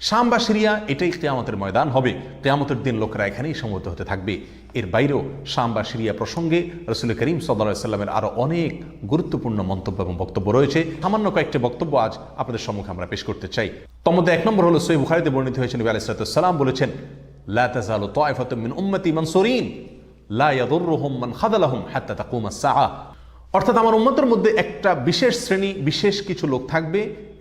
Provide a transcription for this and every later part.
শাম বা সিরিয়া, এটাই কেয়ামতের ময়দান হবে। কেয়ামতের দিন লোকেরা এখানেই সমবেত হতে থাকবে। এর বাইরেও শাম বা সিরিয়া প্রসঙ্গে রসুল করিম সাল্লা সাল্লামের আরও অনেক গুরুত্বপূর্ণ মন্তব্য এবং বক্তব্য রয়েছে। সামান্য কয়েকটি বক্তব্য আজ আপনাদের সম্মুখে আমরা পেশ করতে চাই। তমধ্যে এক নম্বর হলো সই বুখারিতে বর্ণিত হয়েছেন নবী আলাইসালাম বলেছেন, লা তাজালু মিন উম্মতি মানসুরিন, লা ইয়াদুররুহুম মান হাত্তা তাকুমা সাআ অর্থাৎ আমার উম্মতের মধ্যে একটা বিশেষ শ্রেণি, বিশেষ কিছু লোক থাকবে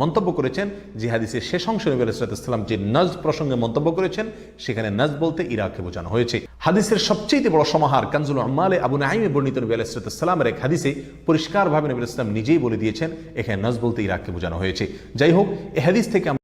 মন্তব্য করেছেন যে হাদিসের শেষ অংশ নবী আলাইসালাম যে নজ প্রসঙ্গে মন্তব্য করেছেন, সেখানে নজ বলতে ইরাককে বোঝানো হয়েছে। হাদিসের সবচেয়ে বড় সমাহার কানজুল আম্মালে আবু নাইমে বর্ণিত নবী আলাইসালামের এক হাদিসে পরিষ্কারভাবে নবী ইসলাম নিজেই বলে দিয়েছেন, এখানে নজ বলতে ইরাককে বোঝানো হয়েছে। যাই হোক, এ হাদিস থেকে